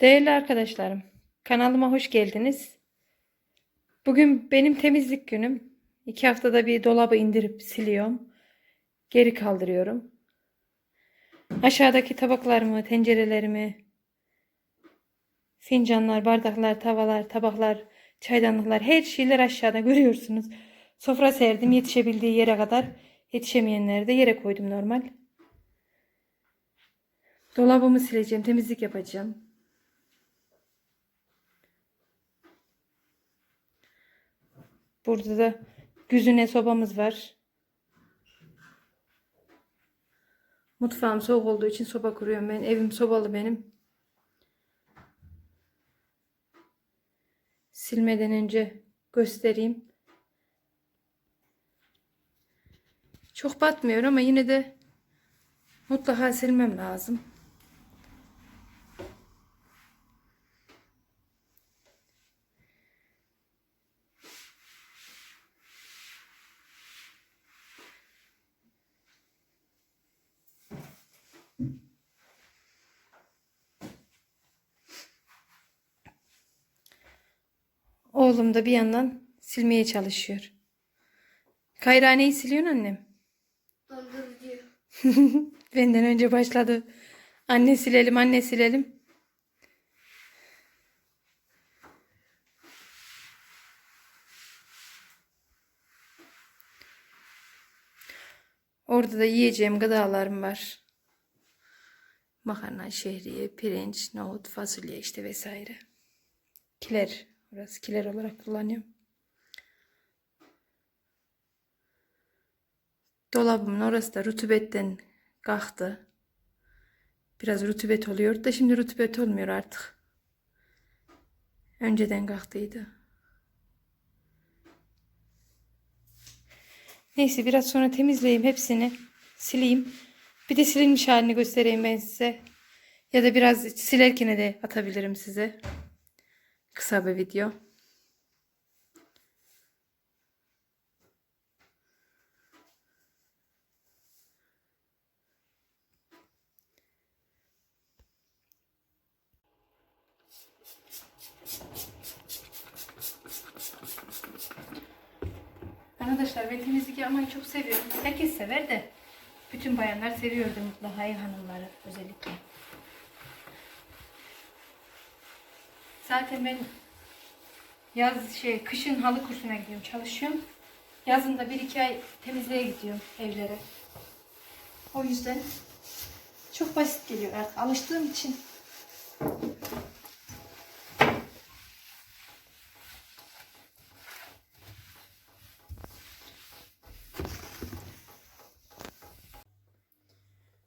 Değerli arkadaşlarım, kanalıma hoş geldiniz. Bugün benim temizlik günüm. İki haftada bir dolabı indirip siliyorum. Geri kaldırıyorum. Aşağıdaki tabaklarımı, tencerelerimi, fincanlar, bardaklar, tavalar, tabaklar, çaydanlıklar, her şeyler aşağıda görüyorsunuz. Sofra serdim yetişebildiği yere kadar. Yetişemeyenleri de yere koydum normal. Dolabımı sileceğim, temizlik yapacağım. Burada da güzüne sobamız var. Mutfağım soğuk olduğu için soba kuruyorum ben. Evim sobalı benim. Silmeden önce göstereyim. Çok batmıyor ama yine de mutlaka silmem lazım. Oğlum da bir yandan silmeye çalışıyor. Kayra neyi siliyorsun annem? Dondurucu. Benden önce başladı. Anne silelim, anne silelim. Orada da yiyeceğim gıdalarım var. Makarna, şehriye, pirinç, nohut, fasulye işte vesaire. Kiler. Orası kiler olarak kullanıyorum. Dolabımın orası da rutubetten kalktı. Biraz rutubet oluyor da şimdi rutubet olmuyor artık. Önceden kalktıydı. Neyse biraz sonra temizleyeyim hepsini. Sileyim. Bir de silinmiş halini göstereyim ben size. Ya da biraz silerken de atabilirim size. Kısa bir video. Arkadaşlar ben temizlik yapmayı çok seviyorum. Herkes sever de bütün bayanlar seviyordu mutlaka ev hanımları özellikle. Zaten ben yaz şey kışın halı kursuna gidiyorum çalışıyorum. Yazın da bir iki ay temizliğe gidiyorum evlere. O yüzden çok basit geliyor artık alıştığım için.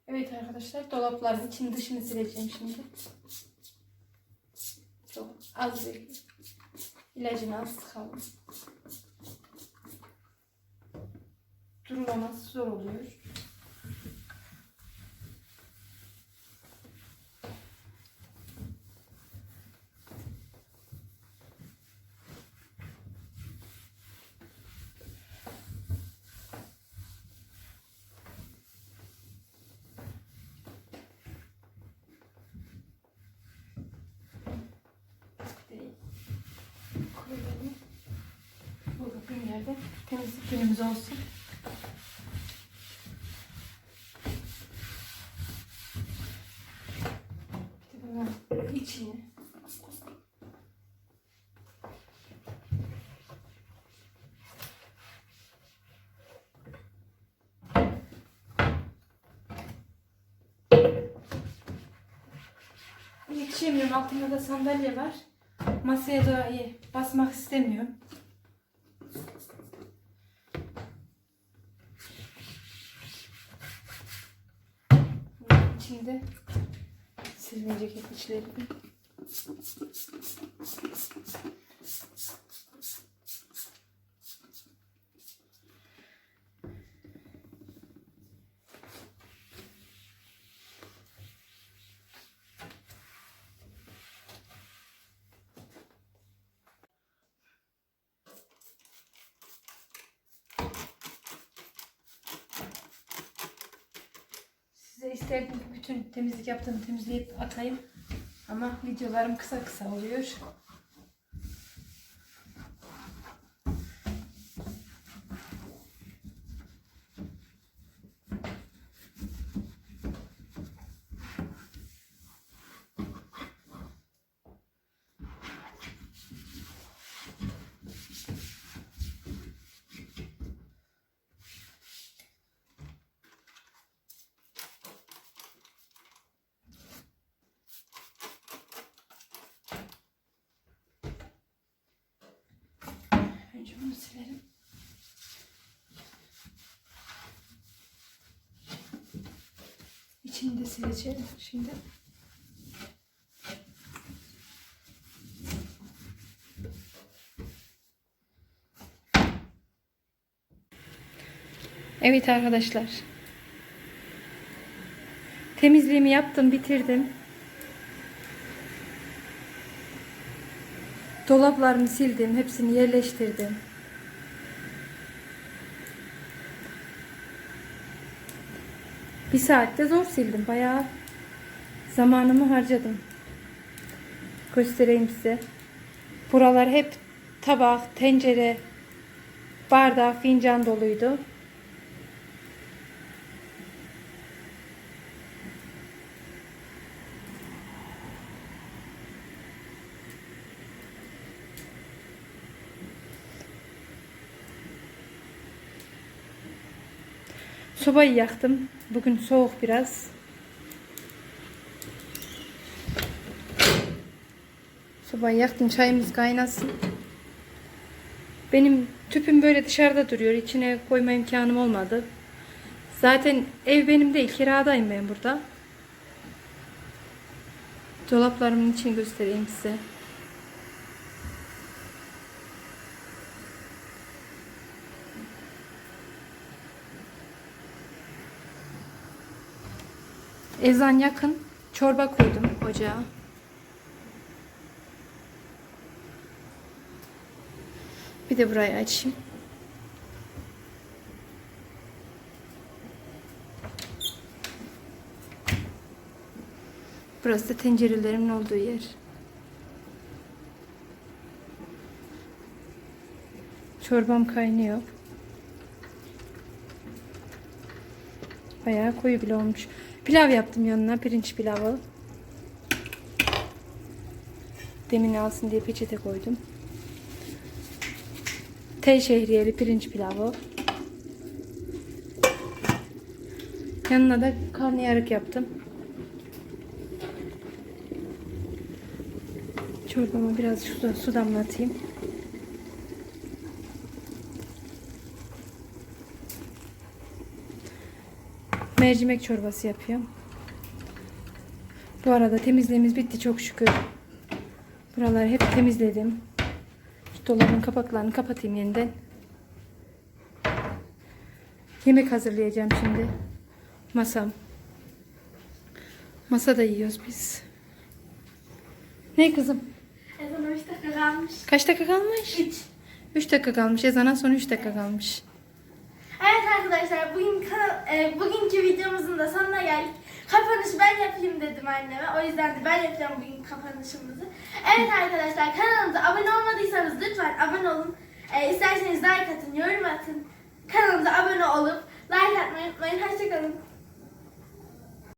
Evet arkadaşlar dolapların için dışını sileceğim şimdi. Az ilacını az sıkalım. Durulaması zor oluyor. koyalım. Burada günlerde temizlik günümüz olsun. Bunların içini Yetişemiyorum. Altında da sandalye var. Masaya da. Basmak istemiyorum. Bunun içinde silinecek hep içleri. İsterdim bütün temizlik yaptığımı temizleyip atayım. Ama videolarım kısa kısa oluyor. Önce bunu silerim. İçini de sileceğim şimdi. Evet arkadaşlar. Temizliğimi yaptım, bitirdim. Dolaplarımı sildim, hepsini yerleştirdim. Bir saatte zor sildim. Bayağı zamanımı harcadım. Göstereyim size. Buralar hep tabak, tencere, bardak, fincan doluydu. Sobayı yaktım. Bugün soğuk biraz. Sobayı yaktım. Çayımız kaynasın. Benim tüpüm böyle dışarıda duruyor. İçine koyma imkanım olmadı. Zaten ev benim değil. Kiradayım ben burada. Dolaplarımın için göstereyim size. Ezan yakın. Çorba koydum ocağa. Bir de burayı açayım. Burası da tencerelerimin olduğu yer. Çorbam kaynıyor. Bayağı koyu bile olmuş. Pilav yaptım yanına. Pirinç pilavı. Demin alsın diye peçete koydum. Tel şehriyeli pirinç pilavı. Yanına da karnıyarık yaptım. Çorbama biraz su, su damlatayım. Mercimek çorbası yapıyorum. Bu arada temizliğimiz bitti çok şükür. Buraları hep temizledim. Şu dolabın kapaklarını kapatayım yeniden. Yemek hazırlayacağım şimdi. Masam. Masada yiyoruz biz. Ne kızım? Ezan 3 dakika kalmış. Kaç dakika kalmış? 3. 3 dakika kalmış. Ezana son 3 dakika kalmış. Arkadaşlar bugün e, bugünkü videomuzun da sonuna geldik. Kapanışı ben yapayım dedim anneme. O yüzden de ben yapacağım bugün kapanışımızı. Evet arkadaşlar kanalımıza abone olmadıysanız lütfen abone olun. E, isterseniz like atın, yorum atın. Kanalımıza abone olup like atmayı unutmayın. Hoşçakalın.